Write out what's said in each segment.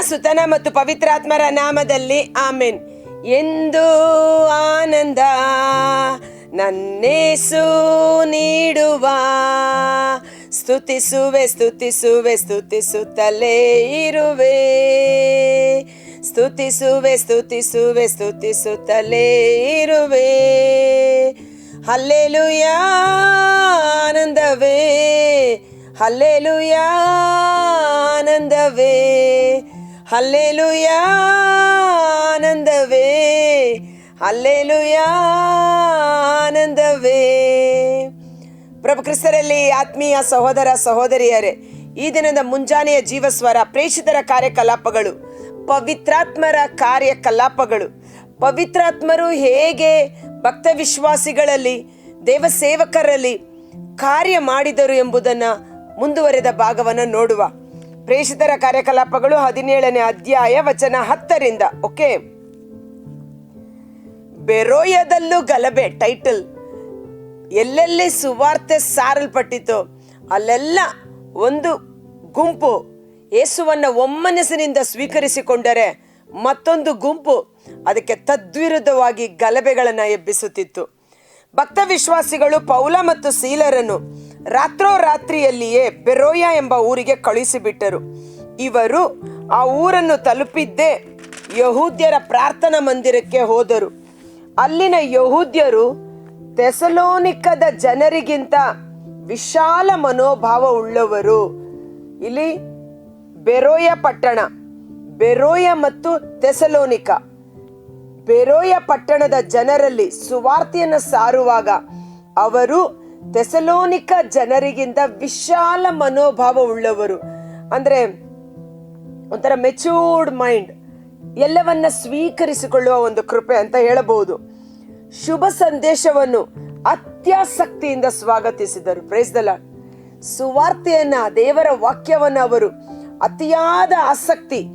ಸುತನ ಮತ್ತು ಪವಿತ್ರಾತ್ಮರ ನಾಮದಲ್ಲಿ ಆಮೆನ್. ಎಂದು ಆನಂದ ನನ್ನೇಸು ನೀಡುವ. ಸ್ತುತಿಸುವೆ ಸ್ತುತಿಸುವೆ, ಸ್ತುತಿಸುತ್ತಲೇ ಇರುವೆ. ಸ್ತುತಿಸುವೆ ಸ್ತುತಿಸುವೆ, ಸ್ತುತಿಸುತ್ತಲೇ ಇರುವೆ. ಹಲ್ಲೆಲುಯಾ, ಆನಂದವೇ. ಹಲ್ಲೆಲುಯಾ, ಆನಂದವೇ. ಆನಂದವೇ. ಆನಂದವೇ. ಪ್ರಭು ಕ್ರಿಸ್ತರಲ್ಲಿ ಆತ್ಮೀಯ ಸಹೋದರ ಸಹೋದರಿಯರೇ, ಈ ದಿನದ ಮುಂಜಾನೆಯ ಜೀವಸ್ವರ ಪ್ರೇಷಿತರ ಕಾರ್ಯಕಲಾಪಗಳು, ಪವಿತ್ರಾತ್ಮರ ಕಾರ್ಯಕಲಾಪಗಳು. ಪವಿತ್ರಾತ್ಮರು ಹೇಗೆ ಭಕ್ತ ವಿಶ್ವಾಸಿಗಳಲ್ಲಿ ದೇವಸೇವಕರಲ್ಲಿ ಕಾರ್ಯ ಮಾಡಿದರು ಎಂಬುದನ್ನು ಮುಂದುವರೆದ ಭಾಗವನ್ನು ನೋಡುವ. ಪ್ರೇಷಿತರ ಕಾರ್ಯಕಲಾಪಗಳು ಹದಿನೇಳನೇ ಅಧ್ಯಾಯ ವಚನ ಹತ್ತರಿಂದ, ಓಕೆ? ಬೆರೋಯದಲ್ಲೂ ಗಲಭೆ, ಟೈಟಲ್. ಎಲ್ಲೆಲ್ಲಿ ಸುವಾರ್ತೆ ಸಾರಲ್ಪಟ್ಟಿತೋ ಅಲ್ಲೆಲ್ಲ ಒಂದು ಗುಂಪು ಯೇಸುವನ್ನ ಒಮ್ಮನಸ್ಸಿನಿಂದ ಸ್ವೀಕರಿಸಿಕೊಂಡರೆ ಮತ್ತೊಂದು ಗುಂಪು ಅದಕ್ಕೆ ತದ್ವಿರುದ್ಧವಾಗಿ ಗಲಭೆಗಳನ್ನು ಎಬ್ಬಿಸುತ್ತಿತ್ತು. ಭಕ್ತ ವಿಶ್ವಾಸಿಗಳು ಪೌಲ ಮತ್ತು ಸೀಲರನ್ನು ರಾತ್ರೋರಾತ್ರಿಯಲ್ಲಿಯೇ ಬೆರೋಯ ಎಂಬ ಊರಿಗೆ ಕಳುಹಿಸಿಬಿಟ್ಟರು. ಇವರು ಆ ಊರನ್ನು ತಲುಪಿದ್ದೇ ಯಹೂದ್ಯರ ಪ್ರಾರ್ಥನಾ ಮಂದಿರಕ್ಕೆ ಹೋದರು. ಅಲ್ಲಿನ ಯಹೂದ್ಯರು ತೆಸಲೋನಿಕದ ಜನರಿಗಿಂತ ವಿಶಾಲ ಮನೋಭಾವ ಉಳ್ಳವರು. ಇಲ್ಲಿ ಬೆರೋಯ ಪಟ್ಟಣ ಬೆರೋಯ ಮತ್ತು ತೆಸಲೋನಿಕ ಬೆರೋಯ ಪಟ್ಟಣದ ಜನರಲ್ಲಿ ಸುವಾರ್ತೆಯನ್ನು ಸಾರುವಾಗ ಅವರು ತೆಸಲೋನಿಕ ಜನರಿಗಿಂತ ವಿಶಾಲ ಮನೋಭಾವ ಉಳ್ಳವರು ಅಂದ್ರೆ ಒಂಥರ ಮೆಚೂರ್ಡ್ ಮೈಂಡ್, ಎಲ್ಲವನ್ನ ಸ್ವೀಕರಿಸಿಕೊಳ್ಳುವ ಒಂದು ಕೃಪೆ ಅಂತ ಹೇಳಬಹುದು. ಶುಭ ಸಂದೇಶವನ್ನು ಅತ್ಯಾಸಕ್ತಿಯಿಂದ ಸ್ವಾಗತಿಸಿದರು. ಪ್ರೇಸ್ದಲ ಸುವಾರ್ತೆಯನ್ನ, ದೇವರ ವಾಕ್ಯವನ್ನು ಅವರು ಅತಿಯಾದ ಆಸಕ್ತಿ,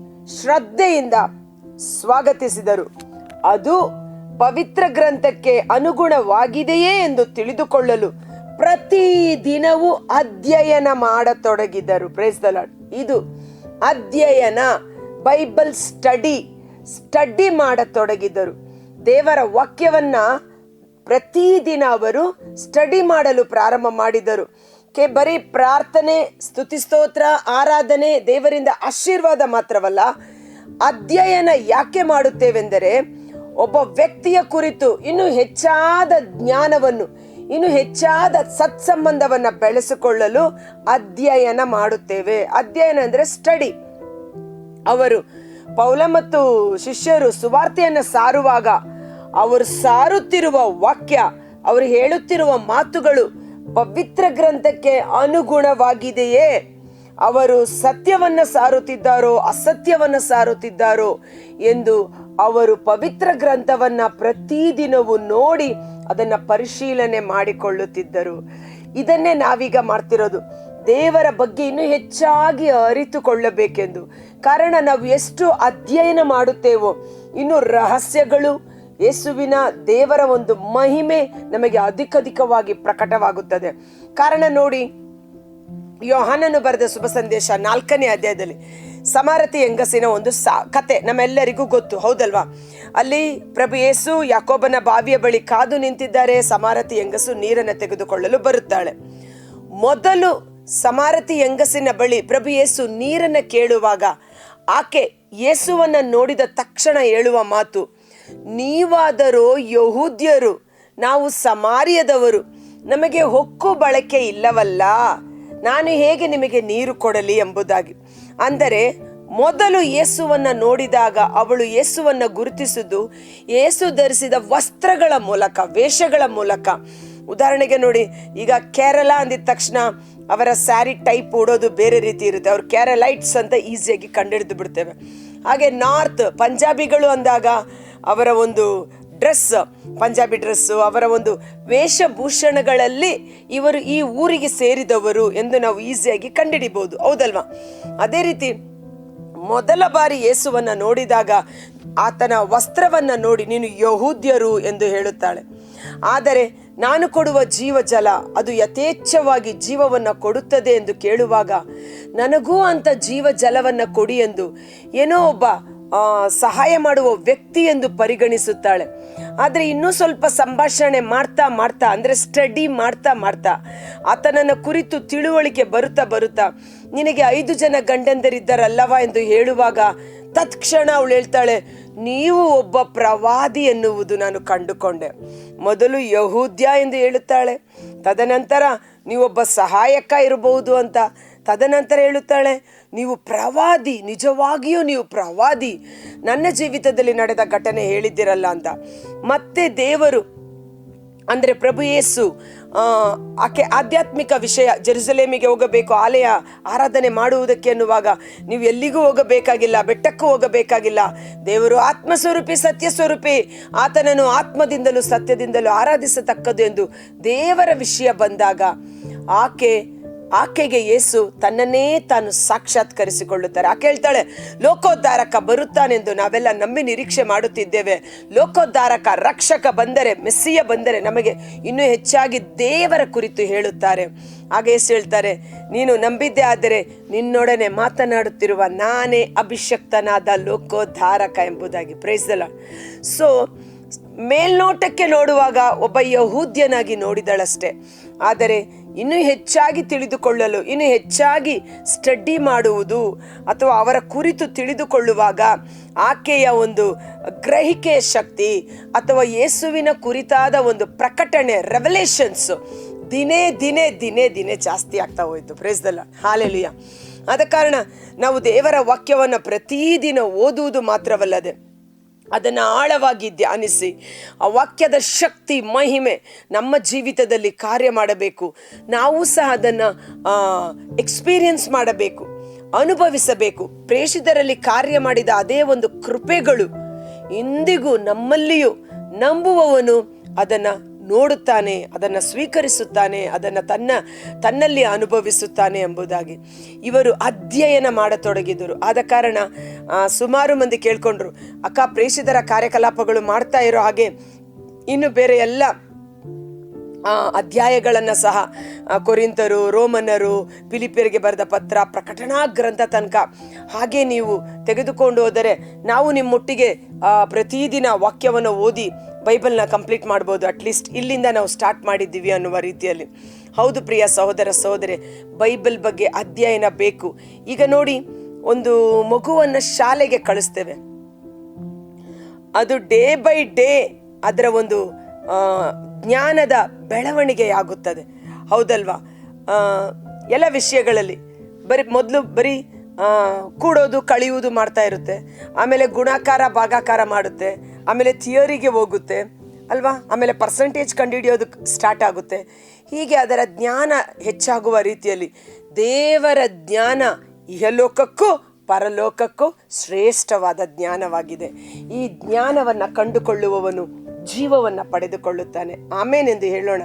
ಶ್ರದ್ಧೆಯಿಂದ ಸ್ವಾಗತಿಸಿದರು. ಅದು ಪವಿತ್ರ ಗ್ರಂಥಕ್ಕೆ ಅನುಗುಣವಾಗಿದೆಯೇ ಎಂದು ತಿಳಿದುಕೊಳ್ಳಲು ಪ್ರತಿ ದಿನವೂ ಅಧ್ಯಯನ ಮಾಡತೊಡಗಿದರು. ಪ್ರೇಸ್ ದ ಲಾರ್ಡ್ ಇದು ಅಧ್ಯಯನ ಬೈಬಲ್ ಸ್ಟಡಿ ಸ್ಟಡಿ ಮಾಡತೊಡಗಿದರು. ದೇವರ ವಾಕ್ಯವನ್ನ ಪ್ರತಿದಿನ ಅವರು ಸ್ಟಡಿ ಮಾಡಲು ಪ್ರಾರಂಭ ಮಾಡಿದರು. ಕೆ, ಬರೀ ಪ್ರಾರ್ಥನೆ ಸ್ತುತಿಸ್ತೋತ್ರ ಆರಾಧನೆ, ದೇವರಿಂದ ಆಶೀರ್ವಾದ ಮಾತ್ರವಲ್ಲ, ಅಧ್ಯಯನ ಯಾಕೆ ಮಾಡುತ್ತೇವೆಂದರೆ, ಒಬ್ಬ ವ್ಯಕ್ತಿಯ ಕುರಿತು ಇನ್ನೂ ಹೆಚ್ಚಾದ ಜ್ಞಾನವನ್ನು ಇನ್ನು ಹೆಚ್ಚಾದ ಸತ್ಸಂಬಂಧವನ್ನ ಬೆಳೆಸಿಕೊಳ್ಳಲು ಅಧ್ಯಯನ ಮಾಡುತ್ತೇವೆ. ಅಧ್ಯಯನ ಅಂದ್ರೆ ಸ್ಟಡಿ. ಅವರು ಪೌಲ ಮತ್ತು ಶಿಷ್ಯರು ಸುವಾರ್ತೆಯನ್ನು ಸಾರುವಾಗ ಅವರು ಸಾರುತ್ತಿರುವ ವಾಕ್ಯ, ಅವರು ಹೇಳುತ್ತಿರುವ ಮಾತುಗಳು ಪವಿತ್ರ ಗ್ರಂಥಕ್ಕೆ ಅನುಗುಣವಾಗಿದೆಯೇ? ಅವರು ಸತ್ಯವನ್ನ ಸಾರುತ್ತಿದ್ದಾರೋ, ಅಸತ್ಯವನ್ನ ಸಾರುತ್ತಿದ್ದಾರೋ ಎಂದು ಅವರು ಪವಿತ್ರ ಗ್ರಂಥವನ್ನ ಪ್ರತಿದಿನವೂ ನೋಡಿ ಅದನ್ನ ಪರಿಶೀಲನೆ ಮಾಡಿಕೊಳ್ಳುತ್ತಿದ್ದರು. ಇದನ್ನೇ ನಾವೀಗ ಮಾಡ್ತಿರೋದು. ದೇವರ ಬಗ್ಗೆ ಇನ್ನೂ ಹೆಚ್ಚಾಗಿ ಅರಿತುಕೊಳ್ಳಬೇಕೆಂದು. ಕಾರಣ ನಾವು ಎಷ್ಟು ಅಧ್ಯಯನ ಮಾಡುತ್ತೇವೋ, ಇನ್ನು ರಹಸ್ಯಗಳು, ಯೇಸುವಿನ ದೇವರ ಒಂದು ಮಹಿಮೆ ನಮಗೆ ಅಧಿಕಧಿಕವಾಗಿ ಪ್ರಕಟವಾಗುತ್ತದೆ. ಕಾರಣ ನೋಡಿ, ಯೋಹಾನನು ಬರೆದ ಶುಭ ಸಂದೇಶ ನಾಲ್ಕನೇ ಅಧ್ಯಾಯದಲ್ಲಿ ಸಮಾರತಿ ಹೆಂಗಸಿನ ಒಂದು ಸಾ, ಕತೆ ನಮ್ಮೆಲ್ಲರಿಗೂ ಗೊತ್ತು, ಹೌದಲ್ವಾ? ಅಲ್ಲಿ ಪ್ರಭು ಯೇಸು ಯಾಕೋಬನ ಬಾವಿಯ ಬಳಿ ಕಾದು ನಿಂತಿದ್ದಾರೆ, ಸಮಾರತಿ ಹೆಂಗಸು ನೀರನ್ನು ತೆಗೆದುಕೊಳ್ಳಲು ಬರುತ್ತಾಳೆ. ಮೊದಲು ಸಮಾರತಿ ಹೆಂಗಸಿನ ಬಳಿ ಪ್ರಭು ಯೇಸು ನೀರನ್ನು ಕೇಳುವಾಗ ಆಕೆ ಯೇಸುವನ್ನು ನೋಡಿದ ತಕ್ಷಣ ಹೇಳುವ ಮಾತು, ನೀವಾದರೂ ಯಹೂದ್ಯರು, ನಾವು ಸಮಾರ್ಯದವರು, ನಮಗೆ ಹೊಕ್ಕು ಬಳಕೆ ಇಲ್ಲವಲ್ಲ, ನಾನು ಹೇಗೆ ನಿಮಗೆ ನೀರು ಕೊಡಲಿ ಎಂಬುದಾಗಿ. ಅಂದರೆ ಮೊದಲು ಯೇಸುವನ್ನು ನೋಡಿದಾಗ ಅವಳು ಯೇಸುವನ್ನು ಗುರುತಿಸುವುದು ಯೇಸು ಧರಿಸಿದ ವಸ್ತ್ರಗಳ ಮೂಲಕ, ವೇಷಗಳ ಮೂಲಕ. ಉದಾಹರಣೆಗೆ ನೋಡಿ, ಈಗ ಕೇರಳ ಅಂದಿದ ತಕ್ಷಣ ಅವರ ಸ್ಯಾರಿ ಟೈಪ್ ಓಡೋದು ಬೇರೆ ರೀತಿ ಇರುತ್ತೆ. ಅವ್ರು ಕೇರಲೈಟ್ಸ್ ಅಂತ ಈಸಿಯಾಗಿ ಕಂಡುಹಿಡಿದು ಬಿಡ್ತೇವೆ. ಹಾಗೆ ನಾರ್ತ್ ಪಂಜಾಬಿಗಳು ಅಂದಾಗ ಅವರ ಒಂದು ಡ್ರೆಸ್, ಪಂಜಾಬಿ ಡ್ರೆಸ್ಸು ಅವರ ಒಂದು ವೇಷಭೂಷಣಗಳಲ್ಲಿ ಇವರು ಈ ಊರಿಗೆ ಸೇರಿದವರು ಎಂದು ನಾವು ಈಸಿಯಾಗಿ ಕಂಡುಹಿಡಿಬಹುದು ಹೌದಲ್ವಾ? ಅದೇ ರೀತಿ ಮೊದಲ ಬಾರಿ ಯೇಸುವನ್ನ ನೋಡಿದಾಗ ಆತನ ವಸ್ತ್ರವನ್ನ ನೋಡಿ ನೀನು ಯಹೂದ್ಯರು ಎಂದು ಹೇಳುತ್ತಾಳೆ. ಆದರೆ ನಾನು ಕೊಡುವ ಜೀವ ಜಲ ಅದು ಯಥೇಚ್ಛವಾಗಿ ಜೀವವನ್ನ ಕೊಡುತ್ತದೆ ಎಂದು ಕೇಳುವಾಗ ನನಗೂ ಅಂತ ಜೀವ ಜಲವನ್ನ ಕೊಡಿ ಎಂದು ಏನೋ ಒಬ್ಬ ಸಹಾಯ ಮಾಡುವ ವ್ಯಕ್ತಿ ಎಂದು ಪರಿಗಣಿಸುತ್ತಾಳೆ. ಆದರೆ ಇನ್ನೂ ಸ್ವಲ್ಪ ಸಂಭಾಷಣೆ ಮಾಡ್ತಾ ಮಾಡ್ತಾ, ಅಂದರೆ ಸ್ಟಡಿ ಮಾಡ್ತಾ ಮಾಡ್ತಾ, ಆತನನ್ನು ಕುರಿತು ತಿಳುವಳಿಕೆ ಬರುತ್ತಾ ಬರುತ್ತಾ, ನಿನಗೆ ಐದು ಜನ ಗಂಡಂದರಿದ್ದಾರಲ್ಲವಾ ಎಂದು ಹೇಳುವಾಗ ತತ್ಕ್ಷಣ ಅವಳು ಹೇಳ್ತಾಳೆ, ನೀವು ಒಬ್ಬ ಪ್ರವಾದಿ ಎನ್ನುವುದು ನಾನು ಕಂಡುಕೊಂಡೆ. ಮೊದಲು ಯಹೂದ್ಯ ಎಂದು ಹೇಳುತ್ತಾಳೆ, ತದನಂತರ ನೀವೊಬ್ಬ ಸಹಾಯಕ ಇರಬಹುದು ಅಂತ. ತದನಂತರ ಹೇಳುತ್ತಾಳೆ, ನೀವು ಪ್ರವಾದಿ, ನಿಜವಾಗಿಯೂ ನೀವು ಪ್ರವಾದಿ. ನನ್ನ ಜೀವಿತದಲ್ಲಿ ನಡೆದ ಘಟನೆ ಹೇಳಿದ್ದೀರಲ್ಲ ಅಂತ. ಮತ್ತೆ ದೇವರು, ಅಂದರೆ ಪ್ರಭು ಯೇಸು ಆಕೆ ಆಧ್ಯಾತ್ಮಿಕ ವಿಷಯ, ಜೆರುಸಲೇಮಿಗೆ ಹೋಗಬೇಕು, ಆಲಯ ಆರಾಧನೆ ಮಾಡುವುದಕ್ಕೆ ಅನ್ನುವಾಗ, ನೀವು ಎಲ್ಲಿಗೂ ಹೋಗಬೇಕಾಗಿಲ್ಲ, ಬೆಟ್ಟಕ್ಕೂ ಹೋಗಬೇಕಾಗಿಲ್ಲ. ದೇವರು ಆತ್ಮಸ್ವರೂಪಿ ಸತ್ಯ ಸ್ವರೂಪಿ ಆತನನ್ನು ಆತ್ಮದಿಂದಲೂ ಸತ್ಯದಿಂದಲೂ ಆರಾಧಿಸತಕ್ಕದ್ದು ಎಂದು ದೇವರ ವಿಷಯ ಬಂದಾಗ, ಆಕೆ ಆಕೆಗೆ ಯೇಸು ತನ್ನನ್ನೇ ತಾನು ಸಾಕ್ಷಾತ್ಕರಿಸಿಕೊಳ್ಳುತ್ತಾರೆ. ಆಕೆ ಹೇಳ್ತಾಳೆ, ಲೋಕೋದ್ಧಾರಕ ಬರುತ್ತಾನೆಂದು ನಾವೆಲ್ಲ ನಂಬಿ ನಿರೀಕ್ಷೆ ಮಾಡುತ್ತಿದ್ದೇವೆ. ಲೋಕೋದ್ಧಾರಕ ರಕ್ಷಕ ಬಂದರೆ, ಮೆಸ್ಸಿಯ ಬಂದರೆ ನಮಗೆ ಇನ್ನೂ ಹೆಚ್ಚಾಗಿ ದೇವರ ಕುರಿತು ಹೇಳುತ್ತಾರೆ. ಆಗ ಯೇಸು ಹೇಳ್ತಾರೆ, ನೀನು ನಂಬಿದ್ದೆ ಆದರೆ ನಿನ್ನೊಡನೆ ಮಾತನಾಡುತ್ತಿರುವ ನಾನೇ ಅಭಿಷಕ್ತನಾದ ಲೋಕೋದ್ಧಾರಕ ಎಂಬುದಾಗಿ. ಪ್ರೈಸಲ್ಲ ಸೊ ಮೇಲ್ನೋಟಕ್ಕೆ ನೋಡುವಾಗ ಒಬ್ಬ ಯಹೂದ್ಯನಾಗಿ ನೋಡಿದಳಷ್ಟೆ. ಆದರೆ ಇನ್ನೂ ಹೆಚ್ಚಾಗಿ ತಿಳಿದುಕೊಳ್ಳಲು, ಇನ್ನು ಹೆಚ್ಚಾಗಿ ಸ್ಟಡಿ ಮಾಡುವುದು ಅಥವಾ ಅವರ ಕುರಿತು ತಿಳಿದುಕೊಳ್ಳುವಾಗ ಆಕೆಯ ಒಂದು ಗ್ರಹಿಕೆಯ ಶಕ್ತಿ ಅಥವಾ ಯೇಸುವಿನ ಕುರಿತಾದ ಒಂದು ಪ್ರಕಟಣೆ ರೆವಲೇಷನ್ಸು ದಿನೇ ದಿನೇ ದಿನೇ ದಿನೇ ಜಾಸ್ತಿ ಆಗ್ತಾ ಹೋಯಿತು. ಪ್ರೇಸ್ದಲ್ಲ ಹಾಲೆಲಿಯ ಆದ ಕಾರಣ ನಾವು ದೇವರ ವಾಕ್ಯವನ್ನು ಪ್ರತಿದಿನ ಓದುವುದು ಮಾತ್ರವಲ್ಲದೆ ಅದನ್ನು ಆಳವಾಗಿ ಧ್ಯಾನಿಸಿ, ಆ ವಾಕ್ಯದ ಶಕ್ತಿ, ಮಹಿಮೆ ನಮ್ಮ ಜೀವಿತದಲ್ಲಿ ಕಾರ್ಯ ಮಾಡಬೇಕು. ನಾವು ಸಹ ಅದನ್ನು ಎಕ್ಸ್ಪೀರಿಯನ್ಸ್ ಮಾಡಬೇಕು, ಅನುಭವಿಸಬೇಕು. ಪ್ರೇಷಿತರಲ್ಲಿ ಕಾರ್ಯ ಮಾಡಿದ ಅದೇ ಒಂದು ಕೃಪೆಗಳು ಇಂದಿಗೂ ನಮ್ಮಲ್ಲಿಯೂ ನಂಬುವವನು ಅದನ್ನು ನೋಡುತ್ತಾನೆ, ಅದನ್ನು ಸ್ವೀಕರಿಸುತ್ತಾನೆ, ಅದನ್ನು ತನ್ನ, ತನ್ನಲ್ಲಿ ಅನುಭವಿಸುತ್ತಾನೆ ಎಂಬುದಾಗಿ. ಇವರು ಅಧ್ಯಯನ ಮಾಡತೊಡಗಿದರು. ಆದ ಕಾರಣ ಸುಮಾರು ಮಂದಿ ಕೇಳ್ಕೊಂಡ್ರು, ಅಕ್ಕ ಪ್ರೇಷಿತರ ಕಾರ್ಯಕಲಾಪಗಳು ಮಾಡ್ತಾ ಇರೋ ಹಾಗೆ, ಇನ್ನು ಬೇರೆ ಎಲ್ಲ ಅಧ್ಯಾಯಗಳನ್ನು ಸಹ ಕೊರಿಂತರು ರೋಮನ್ನರು ಫಿಲಿಪಿಯರಿಗೆ ಬರೆದ ಪತ್ರ, ಪ್ರಕಟಣಾ ಗ್ರಂಥ ತನಕ. ಹಾಗೆ ನೀವು ತೆಗೆದುಕೊಂಡು ಹೋದರೆ ನಾವು ನಿಮ್ಮೊಟ್ಟಿಗೆ ಪ್ರತಿದಿನ ವಾಕ್ಯವನ್ನು ಓದಿ ಬೈಬಲ್ನ ಕಂಪ್ಲೀಟ್ ಮಾಡ್ಬೋದು. ಅಟ್ಲೀಸ್ಟ್ ಇಲ್ಲಿಂದ ನಾವು ಸ್ಟಾರ್ಟ್ ಮಾಡಿದ್ದೀವಿ ಅನ್ನುವ ರೀತಿಯಲ್ಲಿ. ಹೌದು ಪ್ರಿಯ ಸಹೋದರ ಸಹೋದರಿ, ಬೈಬಲ್ ಬಗ್ಗೆ ಅಧ್ಯಯನ ಬೇಕು. ಈಗ ನೋಡಿ, ಒಂದು ಮಗುವನ್ನು ಶಾಲೆಗೆ ಕಳಿಸ್ತೇವೆ. ಅದು ಡೇ ಬೈ ಡೇ ಅದರ ಒಂದು ಜ್ಞಾನದ ಬೆಳವಣಿಗೆಯಾಗುತ್ತದೆ. ಹೌದಲ್ವಾ? ಎಲ್ಲ ವಿಷಯಗಳಲ್ಲಿ ಬರೀ ಮೊದಲು ಬರೀ ಕೂಡೋದು, ಕಳೆಯುವುದು ಮಾಡ್ತಾ ಇರುತ್ತೆ. ಆಮೇಲೆ ಗುಣಾಕಾರ, ಭಾಗಾಕಾರ ಮಾಡುತ್ತೆ. ಆಮೇಲೆ ಥಿಯರಿಗೆ ಹೋಗುತ್ತೆ. ಅಲ್ವಾ? ಆಮೇಲೆ ಪರ್ಸೆಂಟೇಜ್ ಕಂಡುಹಿಡಿಯೋದಕ್ಕೆ ಸ್ಟಾರ್ಟ್ ಆಗುತ್ತೆ. ಹೀಗೆ ಅದರ ಜ್ಞಾನ ಹೆಚ್ಚಾಗುವ ರೀತಿಯಲ್ಲಿ ದೇವರ ಜ್ಞಾನ ಇಹಲೋಕಕ್ಕೂ, ಪರಲೋಕಕ್ಕೂ ಶ್ರೇಷ್ಠವಾದ ಜ್ಞಾನವಾಗಿದೆ. ಈ ಜ್ಞಾನವನ್ನು ಕಂಡುಕೊಳ್ಳುವವನು ಜೀವವನ್ನು ಪಡೆದುಕೊಳ್ಳುತ್ತಾನೆ. ಆಮೇನೆಂದು ಹೇಳೋಣ.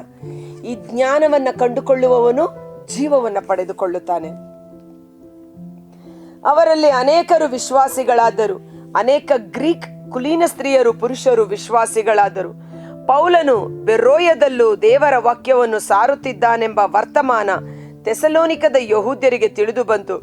ಈ ಜ್ಞಾನವನ್ನು ಕಂಡುಕೊಳ್ಳುವವನು ಜೀವವನ್ನು ಪಡೆದುಕೊಳ್ಳುತ್ತಾನೆ. ಅವರಲ್ಲಿ ಅನೇಕರು ವಿಶ್ವಾಸಿಗಳಾದರು. ಅನೇಕ ಗ್ರೀಕ್ ಕುಲೀನ ಸ್ತ್ರೀಯರು ಪುರುಷರು ವಿಶ್ವಾಸಿಗಳಾದರು. ಪೌಲನು ಬೆರೋಯದಲ್ಲೂ ದೇವರ ವಾಕ್ಯವನ್ನು ಸಾರುತ್ತಿದ್ದಾನೆಂಬ ವರ್ತಮಾನ ತೆಸಲೋನಿಕದ ಯಹೂದ್ಯರಿಗೆ ತಿಳಿದು ಬಂತು.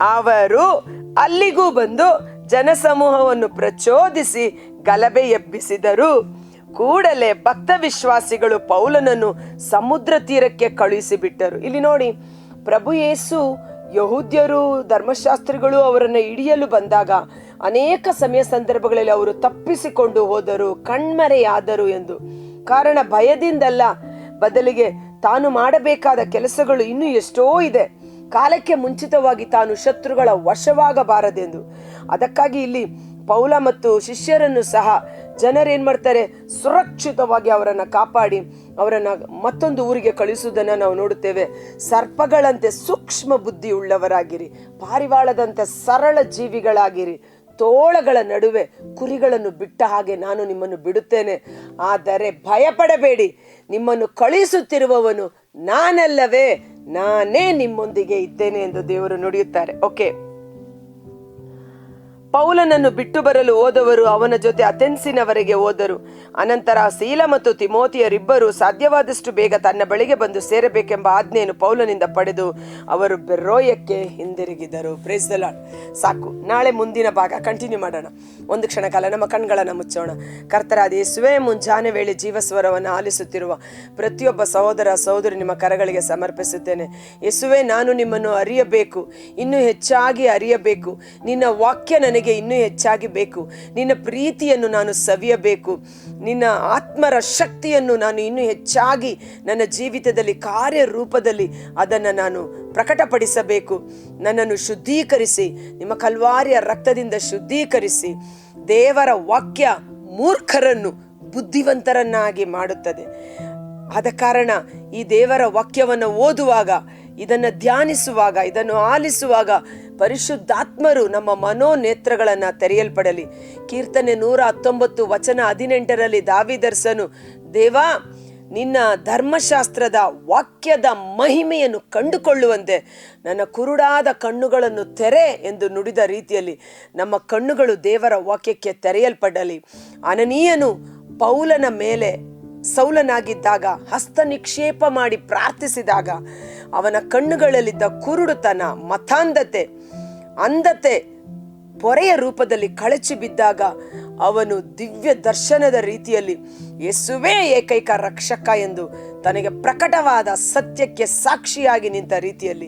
ಅವರು ಅಲ್ಲಿಗೂ ಬಂದು ಜನಸಮೂಹವನ್ನು ಪ್ರಚೋದಿಸಿ ಗಲಭೆ ಎಬ್ಬಿಸಿದರು ಕೂಡಲೇ ಭಕ್ತ ವಿಶ್ವಾಸಿಗಳು ಪೌಲನನ್ನು ಸಮುದ್ರ ತೀರಕ್ಕೆ ಕಳುಹಿಸಿಬಿಟ್ಟರು. ಇಲ್ಲಿ ನೋಡಿ, ಪ್ರಭು ಯೇಸು ಯಹೂದ್ಯರು, ಧರ್ಮಶಾಸ್ತ್ರಿಗಳು ಅವರನ್ನು ಹಿಡಿಯಲು ಬಂದಾಗ ಅನೇಕ ಸಮಯ ಸಂದರ್ಭಗಳಲ್ಲಿ ಅವರು ತಪ್ಪಿಸಿಕೊಂಡು ಹೋದರು, ಕಣ್ಮರೆಯಾದರು ಎಂದು. ಕಾರಣ ಭಯದಿಂದಲ್ಲ, ಬದಲಿಗೆ ತಾನು ಮಾಡಬೇಕಾದ ಕೆಲಸಗಳು ಇನ್ನೂ ಎಷ್ಟೋ ಇದೆ. ಕಾಲಕ್ಕೆ ಮುಂಚಿತವಾಗಿ ತಾನು ಶತ್ರುಗಳ ವಶವಾಗಬಾರದೆಂದು. ಅದಕ್ಕಾಗಿ ಇಲ್ಲಿ ಪೌಲ ಮತ್ತು ಶಿಷ್ಯರನ್ನು ಸಹ ಜನರೇನ್ ಮಾಡ್ತಾರೆ? ಸುರಕ್ಷಿತವಾಗಿ ಅವರನ್ನು ಕಾಪಾಡಿ, ಅವರನ್ನು ಮತ್ತೊಂದು ಊರಿಗೆ ಕಳಿಸುವುದನ್ನು ನಾವು ನೋಡುತ್ತೇವೆ. ಸರ್ಪಗಳಂತೆ ಸೂಕ್ಷ್ಮ ಬುದ್ಧಿ ಉಳ್ಳವರಾಗಿರಿ, ಪಾರಿವಾಳದಂತೆ ಸರಳ ಜೀವಿಗಳಾಗಿರಿ. ತೋಳಗಳ ನಡುವೆ ಕುರಿಗಳನ್ನು ಬಿಟ್ಟ ಹಾಗೆ ನಾನು ನಿಮ್ಮನ್ನು ಬಿಡುತ್ತೇನೆ. ಆದರೆ ಭಯಪಡಬೇಡಿ, ನಿಮ್ಮನ್ನು ಕಳಿಸುತ್ತಿರುವವನು ನಾನಲ್ಲವೇ, ನಾನೇ ನಿಮ್ಮೊಂದಿಗೆ ಇದ್ದೇನೆ ಎಂದು ದೇವರು ನುಡಿಯುತ್ತಾರೆ. ಓಕೆ ಪೌಲನನ್ನು ಬಿಟ್ಟು ಬರಲು ಹೋದವರು ಅವನ ಜೊತೆ ಅಥೆನ್ಸಿನವರೆಗೆ ಹೋದರು. ಅನಂತರ ಶೀಲ ಮತ್ತು ತಿಮೋತಿಯರಿಬ್ಬರು ಸಾಧ್ಯವಾದಷ್ಟು ಬೇಗ ತನ್ನ ಬಳಿಗೆ ಬಂದು ಸೇರಬೇಕೆಂಬ ಆಜ್ಞೆಯನ್ನು ಪೌಲನಿಂದ ಪಡೆದು ಅವರು ಬೆರೋಯಕ್ಕೆ ಹಿಂದಿರುಗಿದರು. ಪ್ರೇಸ್ ದ ಲಾರ್ಡ್ ಸಾಕು, ನಾಳೆ ಮುಂದಿನ ಭಾಗ ಕಂಟಿನ್ಯೂ ಮಾಡೋಣ. ಒಂದು ಕ್ಷಣ ಕಾಲ ನಮ್ಮ ಕಣ್ಗಳನ್ನು ಮುಚ್ಚೋಣ. ಕರ್ತರಾದ ಯೇಸುವೆ, ಮುಂಜಾನೆ ವೇಳೆ ಜೀವಸ್ವರವನ್ನು ಆಲಿಸುತ್ತಿರುವ ಪ್ರತಿಯೊಬ್ಬ ಸಹೋದರ ಸಹೋದರಿ ನಿಮ್ಮ ಕರಗಳಿಗೆ ಸಮರ್ಪಿಸುತ್ತೇನೆ. ಯೇಸುವೆ, ನಾನು ನಿಮ್ಮನ್ನು ಅರಿಯಬೇಕು. ಇನ್ನೂ ಹೆಚ್ಚಾಗಿ ಅರಿಯಬೇಕು. ನಿನ್ನ ವಾಕ್ಯ ನನಗೆ ಇನ್ನೂ ಹೆಚ್ಚಾಗಿ ಬೇಕು. ನಿನ್ನ ಪ್ರೀತಿಯನ್ನು ನಾನು ಸವಿಯಬೇಕು. ನಿನ್ನ ಆತ್ಮರ ಶಕ್ತಿಯನ್ನು ನಾನು ಇನ್ನೂ ಹೆಚ್ಚಾಗಿ ನನ್ನ ಜೀವಿತದಲ್ಲಿ, ಕಾರ್ಯರೂಪದಲ್ಲಿ ಅದನ್ನು ನಾನು ಪ್ರಕಟಪಡಿಸಬೇಕು. ನನ್ನನ್ನು ಶುದ್ಧೀಕರಿಸಿ, ನಿಮ್ಮ ಕಲ್ವಾರಿಯ ರಕ್ತದಿಂದ ಶುದ್ಧೀಕರಿಸಿ, ದೇವರ ವಾಕ್ಯ ಮೂರ್ಖರನ್ನು ಬುದ್ಧಿವಂತರನ್ನಾಗಿ ಮಾಡುತ್ತದೆ. ಆದ ಕಾರಣ ಈ ದೇವರ ವಾಕ್ಯವನ್ನು ಓದುವಾಗ, ಇದನ್ನು ಧ್ಯಾನಿಸುವಾಗ, ಇದನ್ನು ಆಲಿಸುವಾಗ ಪರಿಶುದ್ಧಾತ್ಮರು ನಮ್ಮ ಮನೋನೇತ್ರಗಳನ್ನು ತೆರೆಯಲ್ಪಡಲಿ. ಕೀರ್ತನೆ ನೂರ ಹತ್ತೊಂಬತ್ತು ವಚನ ಹದಿನೆಂಟರಲ್ಲಿ ದಾವಿದರ್ಸನು, ದೇವಾ, ನಿನ್ನ ಧರ್ಮಶಾಸ್ತ್ರದ ವಾಕ್ಯದ ಮಹಿಮೆಯನ್ನು ಕಂಡುಕೊಳ್ಳುವಂತೆ ನನ್ನ ಕುರುಡಾದ ಕಣ್ಣುಗಳನ್ನು ತೆರೆ ಎಂದು ನುಡಿದ ರೀತಿಯಲ್ಲಿ ನಮ್ಮ ಕಣ್ಣುಗಳು ದೇವರ ವಾಕ್ಯಕ್ಕೆ ತೆರೆಯಲ್ಪಡಲಿ. ಅನನೀಯನು ಪೌಲನ ಮೇಲೆ ಸೌಲನಾಗಿದ್ದಾಗ ಹಸ್ತ ನಿಕ್ಷೇಪ ಮಾಡಿ ಪ್ರಾರ್ಥಿಸಿದಾಗ, ಅವನ ಕಣ್ಣುಗಳಲ್ಲಿದ್ದ ಕುರುಡುತನ, ಮತಾಂಧತೆ ಅಂಧತೆ ಪೊರೆಯ ರೂಪದಲ್ಲಿ ಕಳಚಿ ಬಿದ್ದಾಗ ಅವನು ದಿವ್ಯ ದರ್ಶನದ ರೀತಿಯಲ್ಲಿ ಯೇಸುವೇ ಏಕೈಕ ರಕ್ಷಕ ಎಂದು ತನಗೆ ಪ್ರಕಟವಾದ ಸತ್ಯಕ್ಕೆ ಸಾಕ್ಷಿಯಾಗಿ ನಿಂತ ರೀತಿಯಲ್ಲಿ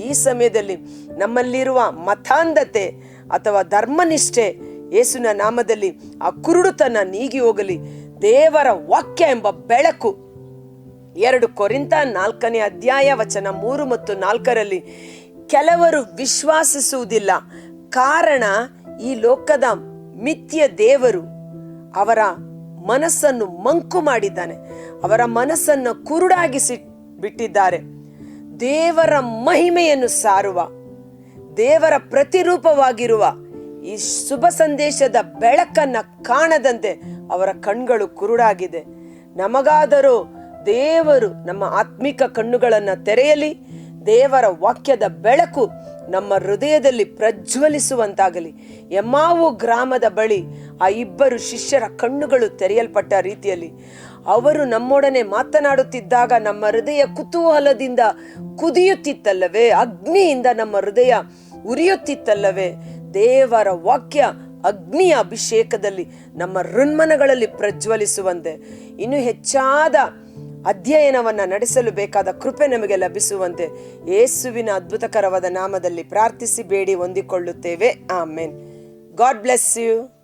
ಈ ಸಮಯದಲ್ಲಿ ನಮ್ಮಲ್ಲಿರುವ ಮತಾಂಧತೆ ಅಥವಾ ಧರ್ಮನಿಷ್ಠೆ ಯೇಸುನ ನಾಮದಲ್ಲಿ ಆ ಕುರುಡುತನ ನೀಗಿ ಹೋಗಲಿ, ದೇವರ ವಾಕ್ಯ ಎಂಬ ಬೆಳಕು. ಎರಡು ಕೊರಿಂತ ನಾಲ್ಕನೇ ಅಧ್ಯಾಯ ವಚನ ಮೂರು ಮತ್ತು ನಾಲ್ಕರಲ್ಲಿ ಕೆಲವರು ವಿಶ್ವಾಸಿಸುವುದಿಲ್ಲ. ಕಾರಣ ಈ ಲೋಕದ ಮಿಥ್ಯ ದೇವರು ಅವರ ಮನಸ್ಸನ್ನು ಮಂಕು ಮಾಡಿದ್ದಾನೆ. ಅವರ ಮನಸ್ಸನ್ನು ಕುರುಡಾಗಿಸಿ ಬಿಟ್ಟಿದ್ದಾರೆ. ದೇವರ ಮಹಿಮೆಯನ್ನು ಸಾರುವ, ದೇವರ ಪ್ರತಿರೂಪವಾಗಿರುವ ಈ ಶುಭ ಸಂದೇಶದ ಬೆಳಕನ್ನು ಕಾಣದಂತೆ ಅವರ ಕಣ್ಗಳು ಕುರುಡಾಗಿದೆ. ನಮಗಾದರೂ ದೇವರು ನಮ್ಮ ಆತ್ಮಿಕ ಕಣ್ಣುಗಳನ್ನು ತೆರೆಯಲಿ ದೇವರ ವಾಕ್ಯದ ಬೆಳಕು ನಮ್ಮ ಹೃದಯದಲ್ಲಿ ಪ್ರಜ್ವಲಿಸುವಂತಾಗಲಿ. ಎಮ್ಮಾವು ಗ್ರಾಮದ ಬಳಿ ಆ ಇಬ್ಬರು ಶಿಷ್ಯರ ಕಣ್ಣುಗಳು ತೆರೆಯಲ್ಪಟ್ಟ ರೀತಿಯಲ್ಲಿ ಅವರು ನಮ್ಮೊಡನೆ ಮಾತನಾಡುತ್ತಿದ್ದಾಗ ನಮ್ಮ ಹೃದಯ ಕುತೂಹಲದಿಂದ ಕುದಿಯುತ್ತಿತ್ತಲ್ಲವೇ, ಅಗ್ನಿಯಿಂದ ನಮ್ಮ ಹೃದಯ ಉರಿಯುತ್ತಿತ್ತಲ್ಲವೇ. ದೇವರ ವಾಕ್ಯ ಅಗ್ನಿಯ ಅಭಿಷೇಕದಲ್ಲಿ ನಮ್ಮ ಹೃನ್ಮನಗಳಲ್ಲಿ ಪ್ರಜ್ವಲಿಸುವಂತೆ. ಇನ್ನು ಹೆಚ್ಚಾದ ಅಧ್ಯಯನವನ್ನ ನಡೆಸಲು ಬೇಕಾದ ಕೃಪೆ ನಮಗೆ ಲಭಿಸುವಂತೆ ಯೇಸುವಿನ ಅದ್ಭುತಕರವಾದ ನಾಮದಲ್ಲಿ ಪ್ರಾರ್ಥಿಸಿ ಬೇಡಿ ಹೊಂದಿಕೊಳ್ಳುತ್ತೇವೆ. ಆಮೇನ್. God bless you.